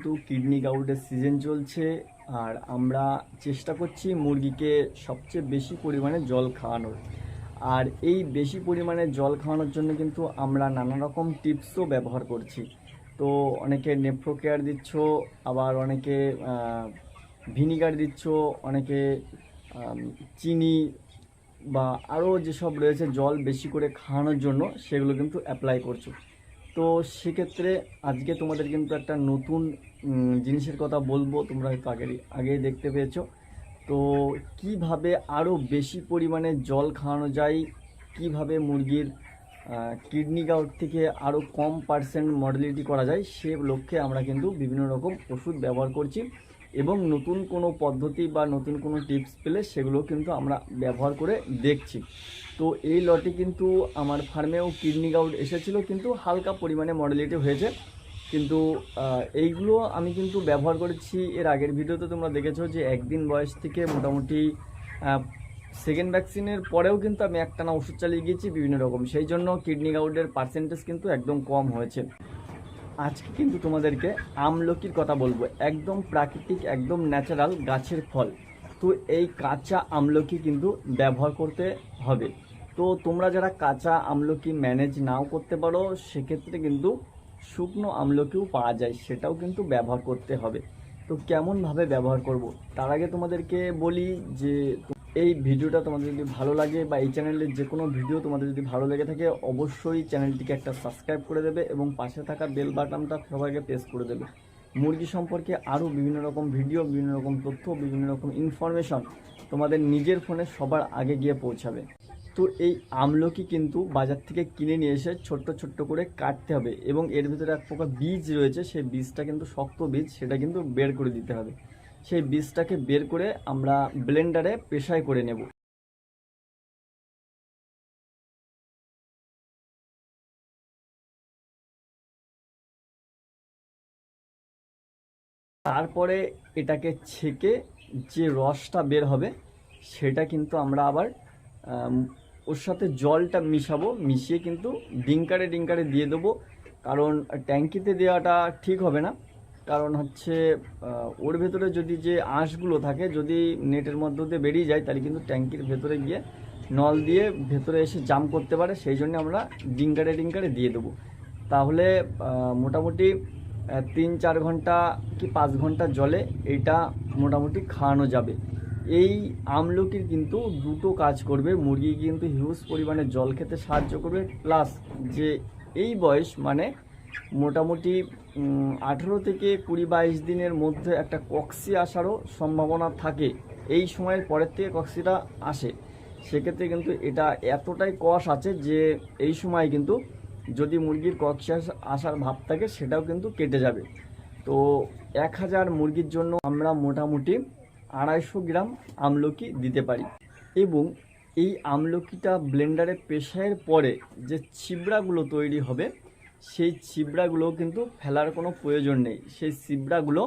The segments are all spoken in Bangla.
কিন্তু কিডনি গাউটের সিজন চলছে, আর আমরা চেষ্টা করছি মুরগিকে সবচেয়ে বেশি পরিমাণে জল খাওয়ানোর। আর এই বেশি পরিমাণে জল খাওয়ানোর জন্য কিন্তু আমরা নানা রকম টিপসও ব্যবহার করছি। তো অনেকে নেফ্রো কেয়ার দিচ্ছ, আবার অনেকে ভিনিগার দিচ্ছ, অনেকে চিনি বা আরও যেসব রয়েছে জল বেশি করে খাওয়ানোর জন্য সেগুলো কিন্তু অ্যাপ্লাই করছ। তো সেক্ষেত্রে আজকে তোমাদের কিন্তু একটা নতুন জিনিসের কথা বলব, তোমরা হয়তো আগেরই, আগেই দেখতে পেয়েছ। তো কীভাবে আরও বেশি পরিমাণে জল খাওয়ানো যায়? কীভাবে মুরগির কিডনি গাউট থেকে আরও কম পার্সেন্ট মডেলিটি করা যায়? সে লক্ষ্যে আমরা কিন্তু বিভিন্ন রকম ওষুধ ব্যবহার করছি এবং নতুন কোনো পদ্ধতি বা নতুন কোনো টিপস পেলে সেগুলো কিন্তু আমরা ব্যবহার করে দেখছি। তো এই লটে কিন্তু আমার ফার্মেও কিডনি গাউট এসেছিল, কিন্তু হালকা পরিমাণে মডেলিটি হয়েছে। কিন্তু এইগুলো আমি কিন্তু ব্যবহার করেছি এর আগের ভিডিওতে তোমরা দেখেছ যে একদিন বয়স থেকে মোটামুটি সেকেন্ড ভ্যাকসিনের পরেও কিন্তু আমি একটানা ওষুধ চালিয়ে গিয়েছি বিভিন্ন রকম। সেই জন্য কিডনি গাউটের পার্সেন্টেজ কিন্তু একদম কম হয়েছে। আজকে কিন্তু তোমাদেরকে আমলকির কথা বলব। একদম প্রাকৃতিক, একদম ন্যাচারাল গাছের ফল। তো এই কাঁচা আমলকি কিন্তু ব্যবহার করতে হবে। তো তোমরা যারা কাঁচা আমলকি ম্যানেজ নাও করতে পারো, সেক্ষেত্রে কিন্তু শুকনো আমলকিও পাওয়া যায়, সেটাও কিন্তু ব্যবহার করতে হবে। তো কেমনভাবে ব্যবহার করব? তার আগে তোমাদেরকে বলি যে, এই ভিডিওটা তোমাদের যদি ভালো লাগে বা এই চ্যানেলের যে কোনো ভিডিও তোমাদের যদি ভালো লেগে থাকে, অবশ্যই চ্যানেলটিকে একটা সাবস্ক্রাইব করে দেবে এবং পাশে থাকা বেল বাটনটা সবাইকে প্রেস করে দেবে। মুরগি সম্পর্কে আরও বিভিন্ন রকম ভিডিও বিভিন্ন রকম তথ্য, বিভিন্ন রকম ইনফরমেশন তোমাদের নিজের ফোনে সবার আগে গিয়ে পৌঁছাবে। তো এই আমলকি কিন্তু বাজার থেকে কিনে নিয়ে এসে ছোট্ট ছোট্ট করে কাটতে হবে এবং এর ভিতরে এক প্রকার বীজ রয়েছে, সেই বীজটা কিন্তু শক্ত বীজ, সেটা কিন্তু বের করে দিতে হবে। সেই বীজটাকে বের করে আমরা ব্লেন্ডারে পেশাই করে নেব। তারপরে এটাকে ছেঁকে যে রসটা বের হবে, সেটা কিন্তু আমরা আবার ওর সাথে জলটা মিশাবো, মিশিয়ে কিন্তু ডিঙ্কারে ডিঙ্কারে দিয়ে দেবো। কারণ ট্যাঙ্কিতে দেওয়াটা ঠিক হবে না। কারণ হচ্ছে ওর ভেতরে যদি যে আঁশগুলো থাকে, যদি নেটের মধ্য দিয়ে বেরিয়ে যায়, তাহলে কিন্তু ট্যাঙ্কির ভেতরে গিয়ে নল দিয়ে ভেতরে এসে জাম করতে পারে। সেই জন্য আমরা ডিঙ্কারে ডিঙ্কারে দিয়ে দেবো। তাহলে মোটামুটি তিন চার ঘণ্টা কি পাঁচ ঘণ্টা জলে এইটা মোটামুটি খাওয়ানো যাবে। এই আমলকির কিন্তু দুটো কাজ করবে। মুরগি কিন্তু হিউজ পরিমাণে জল খেতে সাহায্য করবে। প্লাস যে এই বয়স মানে মোটামুটি আঠেরো থেকে কুড়ি বাইশ দিনের মধ্যে একটা কক্সি আসারও সম্ভাবনা থাকে। এই সময়ের পরের থেকে কক্সিটা আসে। সেক্ষেত্রে কিন্তু এটা এতটাই কষ আছে যে এই সময় কিন্তু যদি মুরগির কক্সি আস- আসার ভাব থাকে, সেটাও কিন্তু কেটে যাবে। তো এক হাজার মুরগির জন্য আমরা মোটামুটি আড়াইশো গ্রাম আমলকি দিতে পারি। এবং এই আমলকিটা ব্লেন্ডারে পেশায়ের পরে যে ছিবড়াগুলো তৈরি হবে, সেই ছিবড়াগুলো কিন্তু ফেলার কোনো প্রয়োজন নেই। সেই ছিবড়াগুলো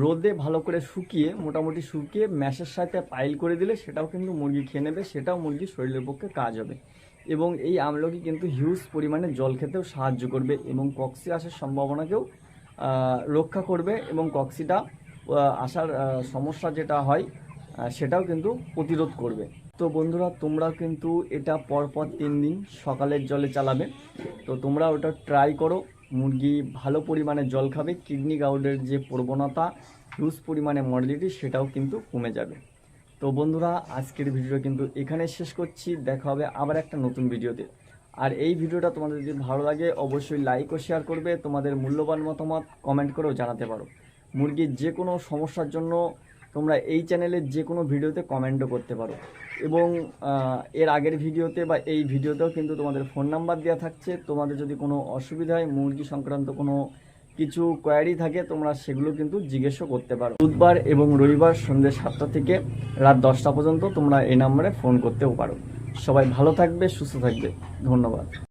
রোদে ভালো করে শুকিয়ে, মোটামুটি শুকিয়ে ম্যাশের সাথে পাইল করে দিলে সেটাও কিন্তু মুরগি খেয়ে নেবে, সেটাও মুরগির শরীরের পক্ষে কাজ হবে। এবং এই আমলকি কিন্তু হিউজ পরিমাণে জল খেতেও সাহায্য করবে এবং কক্সি আসার সম্ভাবনাকেও রক্ষা করবে এবং কক্সিটা আসার সমস্যা যেটা হয় সেটাও কিন্তু প্রতিরোধ করবে। তো বন্ধুরা তোমরা কিন্তু এটা পরপর তিন দিন সকালের জলে চালাবে। তো তোমরা ওটা ট্রাই করো। মুরগি ভালো পরিমাণে জল খাবে, কিডনি গাউডের যে প্রবণতা হিউজ পরিমাণে মর্লিটি সেটাও কিন্তু কমে যাবে। তো বন্ধুরা, আজকের ভিডিও কিন্তু এখানে শেষ করছি। দেখা হবে আবার একটা নতুন ভিডিওতে আর এই ভিডিওটা তোমাদের যদি ভালো লাগে, অবশ্যই লাইক ও শেয়ার করবে। তোমাদের মূল্যবান মতামত কমেন্ট করেও জানাতে পারো। মুরগির যে কোনো সমস্যার জন্য তোমরা এই চ্যানেলের যে কোনো ভিডিওতে কমেন্টও করতে পারো। এবং এর আগের ভিডিওতে বা এই ভিডিওতেও কিন্তু তোমাদের ফোন নাম্বার দেওয়া থাকছে। তোমাদের যদি কোনো অসুবিধা হয়, মুরগি সংক্রান্ত কোনো কিছু কোয়ারি থাকে, তোমরা সেগুলো কিন্তু জিজ্ঞেসও করতে পারো। বুধবার এবং রবিবার সন্ধ্যে সাতটা থেকে রাত দশটা পর্যন্ত তোমরা এই নাম্বারে ফোন করতেও পারো। সবাই ভালো থাকবে, সুস্থ থাকবে। ধন্যবাদ।